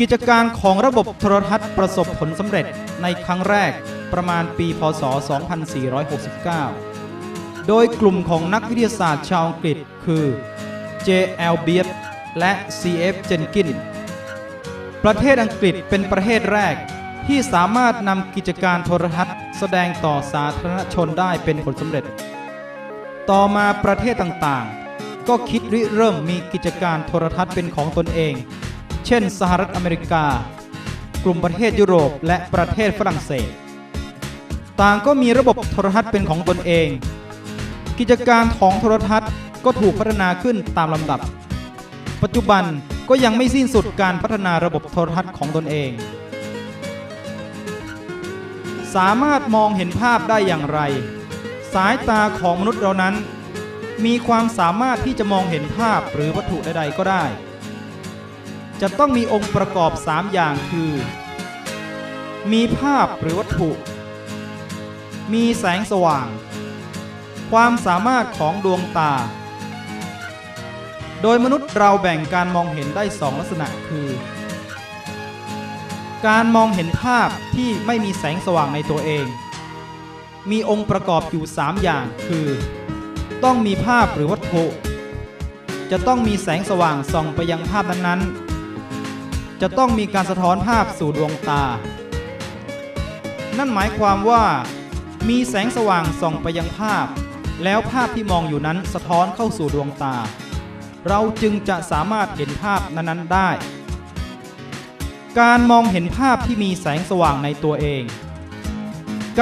กิจการของระบบโทรทัศน์ประสบผลสำเร็จในครั้งแรกประมาณปี พศ 2469 โดยกลุ่มของนักวิทยาศาสตร์ชาวอังกฤษคือ J.L. Beard และ C.F. Jenkins ประเทศอังกฤษเป็นประเทศแรกที่สามารถนำกิจการโทรทัศน์ แสดงต่อสาธารณชนได้เป็นผลสำเร็จ ต่อมาประเทศต่างๆ ก็คิดริเริ่มมีกิจการโทรทัศน์เป็นของตนเอง เช่น สหรัฐอเมริกา กลุ่มประเทศยุโรปและประเทศฝรั่งเศส ต่างก็มีระบบโทรทัศน์เป็นของตนเอง กิจการของโทรทัศน์ก็ถูกพัฒนาขึ้นตามลำดับ ปัจจุบันก็ยังไม่สิ้นสุดการพัฒนาระบบโทรทัศน์ของตนเอง สามารถมองเห็นภาพได้อย่างไร สายตาของมนุษย์เรานั้น มีความสามารถที่จะมองเห็นภาพหรือวัตถุใดๆก็ได้ จะต้องมีองค์ประกอบ 3 อย่างคือ มีภาพหรือวัตถุ มีแสงสว่าง ความสามารถของดวงตา โดยมนุษย์เราแบ่งการมองเห็นได้สองลักษณะคือ การมองเห็นภาพที่ไม่มีแสงสว่างในตัวเอง มีองค์ประกอบอยู่ 3 อย่างคือ ต้องมีภาพหรือวัตถุจะต้องมีแสงสว่างส่องไปยังภาพนั้นๆ จะต้องมีการสะท้อนภาพสู่ดวงตา นั่นหมายความว่า มีแสงสว่างส่องไปยังภาพ แล้วภาพที่มองอยู่นั้นสะท้อนเข้าสู่ดวงตา เราจึงจะสามารถเห็นภาพนั้นๆได้ การมองเห็นภาพที่มีแสงสว่างในตัวเอง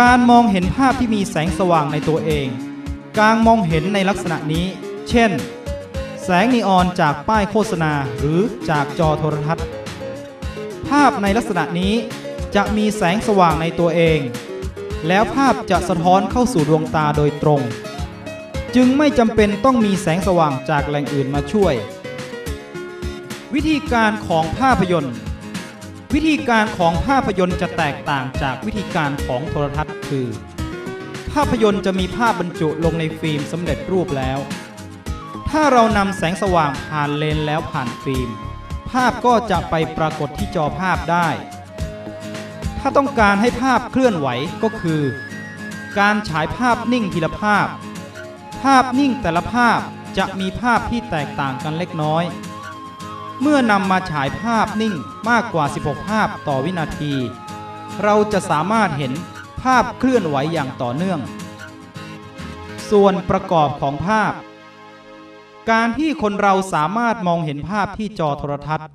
การมองเห็นภาพที่มีแสงสว่างในตัวเอง การมองเห็นในลักษณะนี้ เช่น แสงนีออนจากป้ายโฆษณาหรือจากจอโทรทัศน์าพในลักษณะนี้จะมีแสงสว่างในตัวเอง แล้วภาพจะสะท้อนเข้าสู่ดวงตาโดยตรง จึงไม่จำเป็นต้องมีแสงสว่างจากแหล่งอื่นมาช่วย วิธีการของภาพยนตร์ วิธีการของภาพยนตร์จะแตกต่างจากวิธีการของโทรทัศน์คือ ภาพยนตร์จะมีภาพบรรจุลงในฟิล์มสำเร็จรูปแล้ว ถ้าเรานำแสงสว่างผ่านเลนส์แล้วผ่านฟิล์ม ภาพก็จะไปปรากฏที่จอภาพได้ ถ้าต้องการให้ภาพเคลื่อนไหวก็คือ การฉายภาพนิ่งทีละภาพ ภาพนิ่งแต่ละภาพจะมีภาพที่แตกต่างกันเล็กน้อย เมื่อนำมาฉายภาพนิ่งมากกว่า 16 ภาพต่อวินาที เราจะสามารถเห็นภาพเคลื่อนไหวอย่างต่อเนื่อง ส่วนประกอบของภาพ การที่คนเราสามารถมองเห็นภาพที่จอโทรทัศน์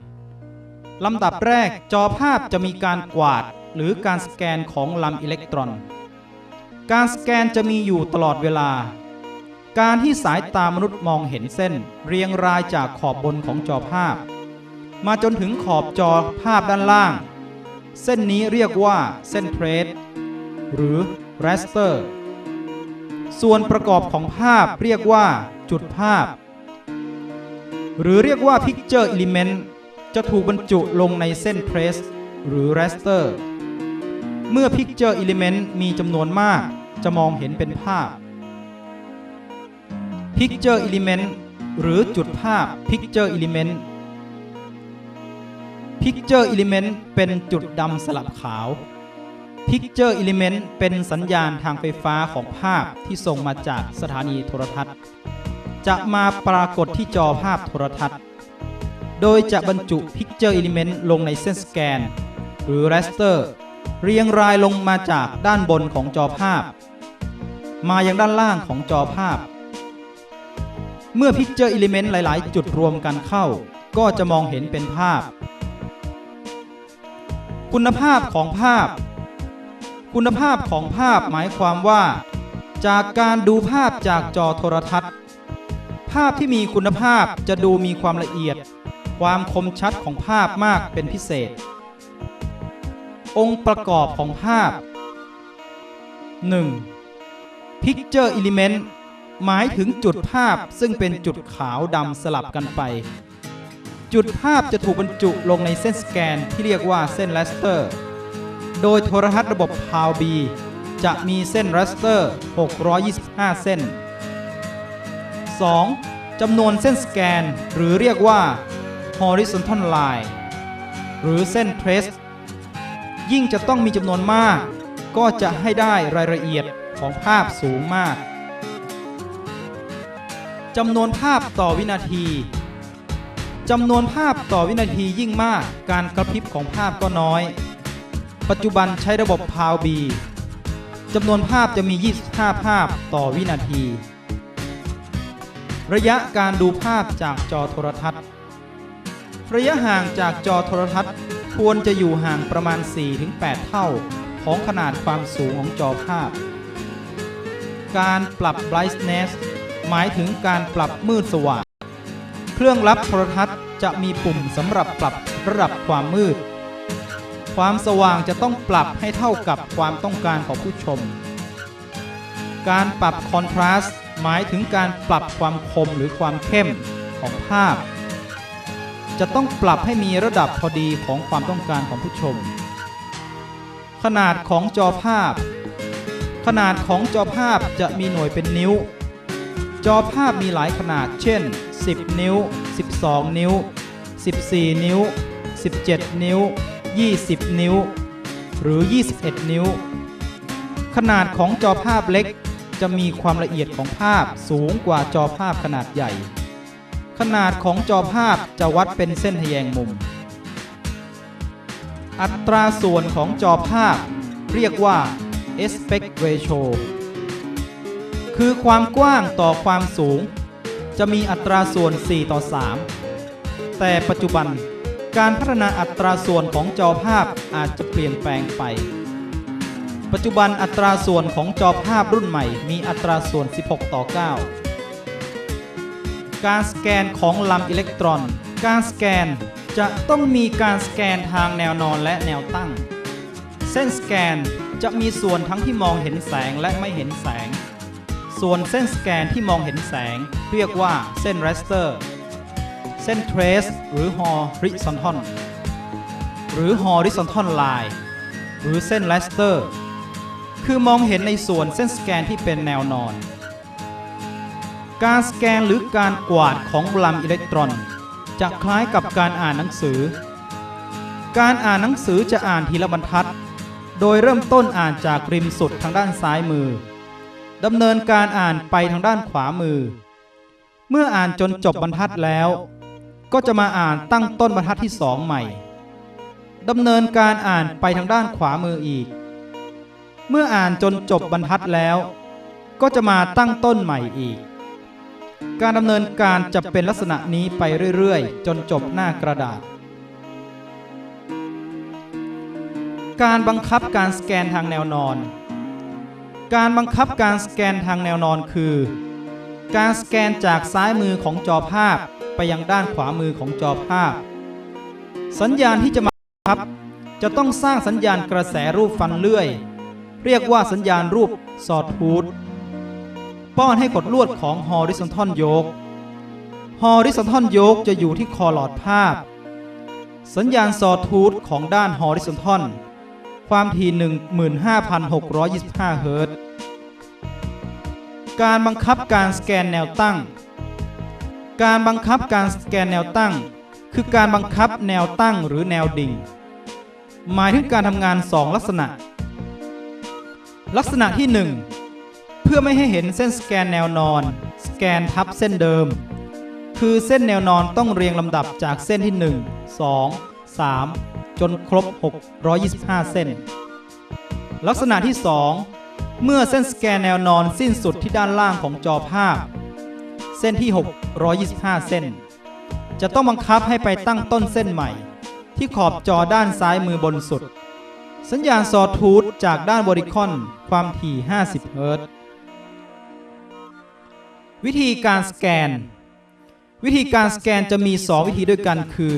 ลำดับแรกจอภาพจะมีการกวาดหรือการสแกนของลำอิเล็กตรอน การสแกนจะมีอยู่ตลอดเวลา การที่สายตามนุษย์มองเห็นเส้น เรียงรายจากขอบบนของจอภาพ มาจนถึงขอบจอภาพด้านล่าง เส้นนี้เรียกว่าเส้นเทรสหรือ raster ส่วนประกอบของภาพเรียกว่าจุดภาพ หรือเรียกว่า picture element จะถูกบรรจุลงในเส้น trace หรือ raster เมื่อ picture element มีจำนวนมากจะมองเห็นเป็นภาพ picture element หรือจุดภาพ picture element picture element เป็นจุดดำสลับขาว picture element เป็นสัญญาณทางไฟฟ้าของภาพที่ส่งมาจากสถานีโทรทัศน์ จะมาปรากฏที่จอภาพโทรทัศน์ โดยจะบรรจุ Picture Element ลงในเส้นสแกน หรือ raster เรียงรายลงมาจากด้านบนของจอภาพ มายังด้านล่างของจอภาพ เมื่อ Picture Element หลาย ๆ จุดรวมกันเข้า ก็จะมองเห็นเป็นภาพ คุณภาพของภาพ คุณภาพของภาพหมายความว่า จากการดูภาพจากจอโทรทัศน์าพที่มีคุณภาพจะดูมีความละเอียด ความคมชัดของภาพมากเป็นพิเศษ องค์ประกอบของภาพ 1. Picture Element หมายถึงจุดภาพซึ่งเป็นจุดขาวดำสลับกันไป จุดภาพจะถูกบรรจุลงในเส้นสแกนที่เรียกว่าเส้น raster โดยโทรทัศน์ระบบ PAL B จะมีเส้น raster 625 เส้น 2. จำนวนเส้นสแกน หรือเรียกว่า horizontal line หรือเส้นเทรสยิ่งจะต้องมีจำนวนมาก ก็จะให้ได้รายละเอียดของภาพสูงมากจำนวนภาพต่อวินาทีจำนวนภาพต่อวินาทียิ่งมากการกระพริบของภาพก็น้อย ปัจจุบันใช้ระบบ PAL B จำนวนภาพจะมี 25 ภาพต่อวินาที ระยะการดูภาพจากจอโทรทัศน์ ระยะห่างจากจอโทรทัศน์ควรจะอยู่ห่างประมาณ 4-8 เท่า ของขนาดความสูงของจอภาพ การปรับ brightness หมายถึงการปรับมืดสว่าง เครื่องรับโทรทัศน์จะมีปุ่มสำหรับปรับระดับความมืด ความสว่างจะต้องปรับให้เท่ากับความต้องการของผู้ชม การปรับคอนทราสต์ หมายถึงการปรับความคมหรือความเข้มของภาพ จะต้องปรับให้มีระดับพอดีของความต้องการของผู้ชม ขนาดของจอภาพ ขนาดของจอภาพจะมีหน่วยเป็นนิ้ว จอภาพมีหลายขนาด เช่น 10 นิ้ว 12 นิ้ว 14 นิ้ว 17 นิ้ว 20 นิ้ว หรือ 21 นิ้ว ขนาดของจอภาพเล็ก จะมีความละเอียดของภาพสูงกว่าจอภาพขนาดใหญ่ ขนาดของจอภาพจะวัดเป็นเส้นทแยงมุม อัตราส่วนของจอภาพ เรียกว่า aspect ratio คือความกว้างต่อความสูง จะมีอัตราส่วน 4 ต่อ 3 แต่ปัจจุบันการพัฒนาอัตราส่วนของจอภาพอาจจะเปลี่ยนแปลงไป ปัจจุบันอัตราส่วนของจอภาพรุ่นใหม่มีอัตราส่วน 16 ต่อ 9 การสแกนของลำอิเล็กตรอน การสแกนจะต้องมีการสแกนทางแนวนอนและแนวตั้ง เส้นสแกนจะมีส่วนทั้งที่มองเห็นแสงและไม่เห็นแสง ส่วนเส้นสแกนที่มองเห็นแสง เรียกว่าเส้น raster เส้น trace หรือ horizontal หรือ horizontal line หรือเส้น raster คือมองเห็นในส่วนเส้นสแกนที่เป็นแนวนอน การสแกนหรือการกวาดของลำอิเล็กตรอน จะคล้ายกับการอ่านหนังสือ การอ่านหนังสือจะอ่านทีละบรรทัด โดยเริ่มต้นอ่านจากริมสุดทางด้านซ้ายมือดำเนินการอ่านไปทางด้านขวามือ เมื่ออ่านจนจบบรรทัดแล้ว ก็จะมาอ่านตั้งต้นบรรทัดที่สองใหม่ดำเนินการอ่านไปทางด้านขวามืออีก เมื่ออ่านจนจบบรรทัดแล้ว ก็จะมาตั้งต้นใหม่อีก การดำเนินการจะเป็นลักษณะนี้ไปเรื่อยๆ จนจบหน้ากระดาษ การบังคับการสแกนทางแนวนอน การบังคับการสแกนทางแนวนอนคือ การสแกนจากซ้ายมือของจอภาพไปยังด้านขวามือของจอภาพ สัญญาณที่จะมาบังคับ จะต้องสร้างสัญญาณกระแสรูปฟันเลื่อย เรียกว่าสัญญาณรูปสอดฮูดป้อนให้กดลวดของ horizontal yoke horizontal yoke จะอยู่ที่คอหลอดภาพ สัญญาณซอดทูธของด้าน horizontal ความถี่ 15,625 เฮิรตซ์การบังคับการสแกนแนวตั้ง การบังคับการสแกนแนวตั้ง คือการบังคับแนวตั้งหรือแนวดิ่ง หมายถึงการทำงาน 2 ลักษณะ ลักษณะที่ 1 เพื่อไม่ให้เห็นเส้นสแกนแนวนอน สแกนทับเส้นเดิม คือเส้นแนวนอนต้องเรียงลำดับจากเส้นที่ 1 2 3 จนครบ 625 เส้น ลักษณะที่ 2 เมื่อเส้นสแกนแนวนอนสิ้นสุดที่ด้านล่างของจอภาพ เส้นที่ 625 เส้น จะต้องบังคับให้ไปตั้งต้นเส้นใหม่ ที่ขอบจอด้านซ้ายมือบนสุด สัญญาณซอทูธจากด้านบริคอนความถี่ 50 เฮิรตซ์ วิธีการสแกน วิธีการสแกนจะมี 2 วิธีด้วยกันคือ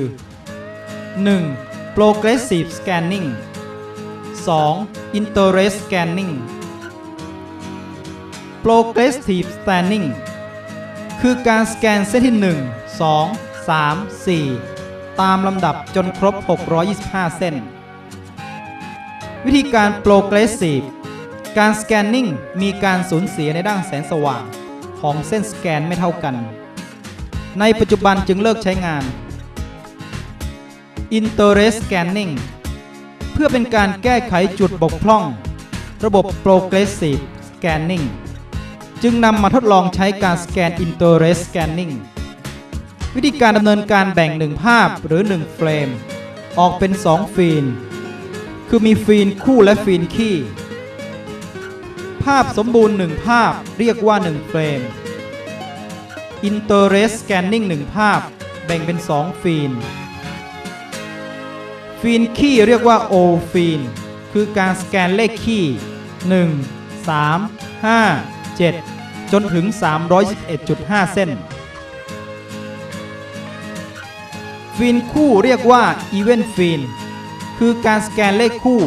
1. progressive scanning 2. interest scanning progressive scanning คือการสแกนเส้นที่ 1 2 3 4 ตามลำดับจนครบ 625 เส้น วิธีการ progressive การสแกนนิ่งมีการสูญเสียในด้านแสงสว่างของเส้นสแกนไม่เท่ากัน ในปัจจุบันจึงเลิกใช้งาน Interest Scanning เพื่อเป็นการแก้ไขจุดบกพร่อง ระบบ Progressive Scanning จึงนำมาทดลองใช้การสแกน Interest Scanning วิธีการดำเนินการแบ่ง1ภาพหรือ 1 เฟรม ออกเป็น 2ฟีน คือมีฟีนคู่และฟีนคี่ภาพสมบูรณ์1ภาพเรียกว่า 1 เฟรม Interest Scanning 1ภาพแบ่งเป็น 2 ฟีน ฟีนคี่เรียกว่า O ฟีน คือการสแกนเลขคี่1 3 5 7 จนถึง321.5 เส้น ฟีนคู่เรียกว่า Event ฟีน คือการสแกนเลขคู่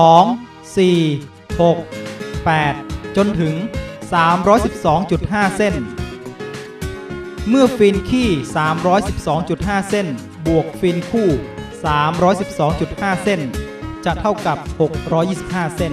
2 4 6 8 จนถึง 312.5 เส้น เมื่อฟินขี้ 312.5 เส้น บวกฟินคู่ 312.5 เส้น จะเท่ากับ 625 เส้น